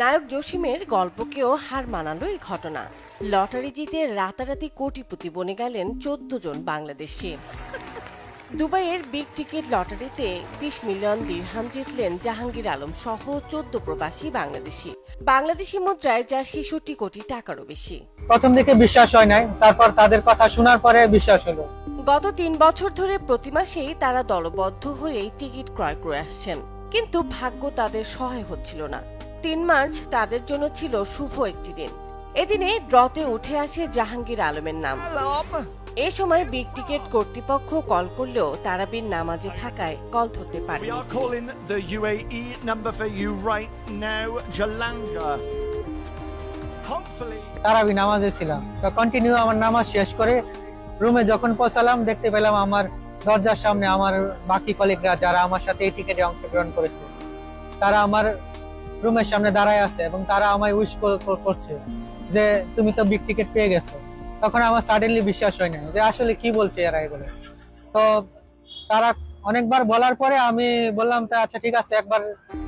নায়ক জসিমের গল্পকেও হার মানালো এই ঘটনা। লটারি জিতে রাতারাতি কোটিপতি বনে গেলেন চোদ্দ জন বাংলাদেশি। দুবাইয়ের বিগ টিকিট লটারিতে বিশ মিলিয়ন দিরহাম জিতলেন জাহাঙ্গীর আলম সহ চোদ্দ প্রবাসী বাংলাদেশি। বাংলাদেশি মুদ্রায় যা ছেষট্টি কোটি টাকারও বেশি। প্রথম দিকে বিশ্বাস হয় নাই তারপর তাদের কথা শোনার পরে বিশ্বাস হলো। গত তিন বছর ধরে প্রতি মাসেই তারা দলবদ্ধ হয়েই টিকিট ক্রয় করে আসছেন। কিন্তু ভাগ্য তাদের সহায় হচ্ছিল না। তিন মার্চ তাদের জন্য ছিল শুভ একটি দিন এদিনে ড্রতে উঠে আসে জাহাঙ্গীর আলমের নাম এ সময় বিগ টিকিট কর্তৃপক্ষ কল করলেও তারাবির নামাজে থাকায় কল ধরতে Jalanga. Hopefully. তারাবি নামাজে ছিলাম তো কন্টিনিউ আমার নামাজ শেষ করে রুমে যখন পৌঁছালাম দেখতে পেলাম আমার দরজার সামনে আমার বাকি কলিগরা যারা আমার সাথে এই টিকেটে অংশগ্রহণ করেছে তারা আমার রুমের সামনে দাঁড়ায় আছে এবং তারা আমায় উইশ করছে যে তুমি তো বিগ টিকিট পেয়ে গেছো। তখন আমার সাডেনলি বিশ্বাস হয় না যে আসলে কি বলছে এরা এগুলো। তো তারা অনেকবার বলার পরে আমি বললাম তা আচ্ছা ঠিক আছে, একবার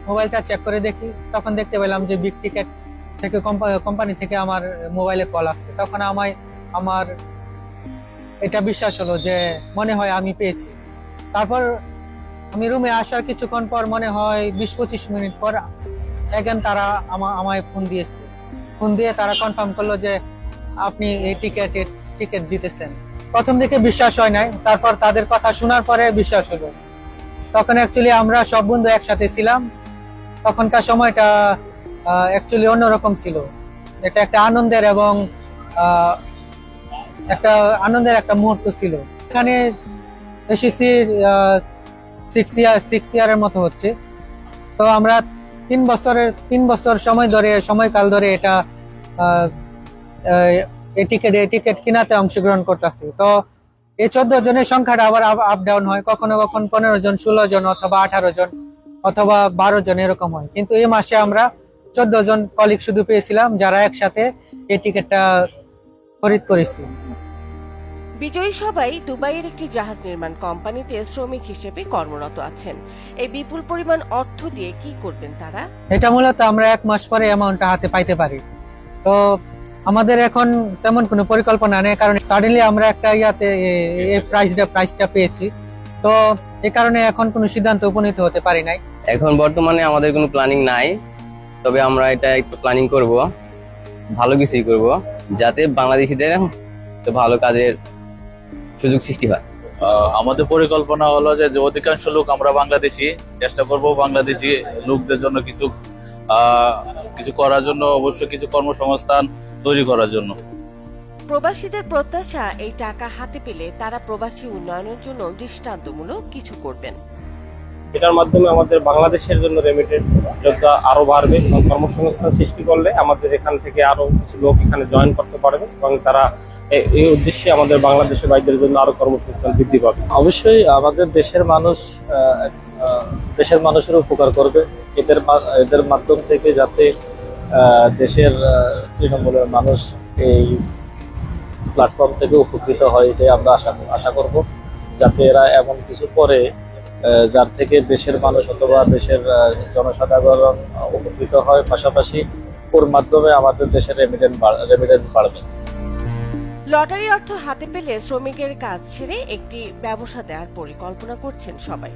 মোবাইলটা চেক করে দেখি। তখন দেখতে পেলাম যে বিগ টিকিট থেকে কোম্পানি থেকে আমার মোবাইলে কল আসছে। তখন আমায়, আমার এটা বিশ্বাস হলো যে মনে হয় আমি পেয়েছি। তারপর আমি রুমে আসার কিছুক্ষণ পর মনে হয় বিশ পঁচিশ মিনিট পর একজন তারা আমা- আমায় ফোন দিয়েছে। ফোন দিয়ে তারা কনফার্ম করল যে আপনি এই টিকেট টিকিট জিতেছেন। প্রথম দিকে বিশ্বাস হয় নাই, তারপর তাদের কথা শোনার পরে বিশ্বাস হলো। তখন অ্যাকচুয়ালি আমরা সব বন্ধু একসাথে ছিলাম। তখনকার সময়টা অ্যাকচুয়ালি অন্যরকম ছিল। এটা একটা আনন্দের এবং একটা আনন্দের একটা মুহূর্ত ছিল। এখানে এসেছি সিক্স ইয়ার সিক্স ইয়ারের মতো হচ্ছে। তো আমরা তিন বছরের, তিন বছর সময় ধরে, সময়কাল ধরে এটা টিকিট টিকিট কিনাতে অংশগ্রহণ করতেছি। তো এই চোদ্দ জনের সংখ্যাটা আবার আপ ডাউন হয়। কখনো কখনো পনেরো জন, ষোলো জন অথবা আঠারো জন অথবা বারো জন এরকম হয়। কিন্তু এই মাসে আমরা চোদ্দ জন কলিগ শুধু পেয়েছিলাম, যারা একসাথে এই টিকিটটা খরিদ করেছি। বিজয়ী সবাই দুবাইয়ের একটি জাহাজ নির্মাণ কোম্পানিতে শ্রমিক হিসেবে কর্মরত আছেন। এই বিপুল পরিমাণ অর্থ দিয়ে কি করবেন তারা? এটা মূলত আমরা এক মাস পরে অ্যামাউন্টটা হাতে পাইতে পারি। তো আমাদের এখন তেমন কোনো পরিকল্পনা নেই কারণ সাডেনলি আমরা একটা ইয়াতে এ- এই প্রাইসটা প্রাইসটা পেয়েছি। তো এই কারণে এখন কোনো সিদ্ধান্ত উপনীত হতে পারি নাই। এখন বর্তমানে আমাদের কোনো প্ল্যানিং নাই তবে আমরা এটা একটু প্ল্যানিং করব ভালো কিছুই করব যাতে বাংলাদেশিদের তো ভালো কাজের সুযোগ সৃষ্টি হয়। আমাদের পরিকল্পনা হলো যে অধিকাংশ লোক আমরা বাংলাদেশি চেষ্টা করব বাংলাদেশি লোকদের জন্য কিছু কিছু করার জন্য অবশ্যই কিছু কর্মসংস্থান তৈরি করার জন্য। প্রবাসীদের প্রত্যাশা এই টাকা হাতে পেলে তারা প্রবাসী উন্নয়নের জন্য দৃষ্টান্তমূলক কিছু করবেন। এটার মাধ্যমে আমাদের বাংলাদেশের জন্য রেমিটেড যোদ্ধা আরও বাড়বে এবং কর্মসংস্থান সৃষ্টি করলে আমাদের এখান থেকে আরও কিছু লোক এখানে জয়েন করতে পারবে এবং তারা এই উদ্দেশ্যে আমাদের বাংলাদেশের বাইদের জন্য আরও কর্মসংস্থান বৃদ্ধি পাবে। অবশ্যই আমাদের দেশের মানুষ দেশের মানুষের উপকার করবে। এদের এদের মাধ্যম থেকে যাতে দেশের তৃণমূলের মানুষ এই প্ল্যাটফর্ম থেকে উপকৃত হয়, এটাই আমরা আশা আশা করব। যাতে এরা এমন কিছু করে যার থেকে দেশের মানুষ অথবা দেশের জনসাধারণ উপকৃত হয়। পাশাপাশি ওর মাধ্যমে আমাদের দেশের রেমিটেন্স রেমিটেন্স বাড়বে। লটারির অর্থ হাতে পেলে শ্রমিকের কাজ ছেড়ে একটি ব্যবসা দেওয়ার পরিকল্পনা করছেন সবাই।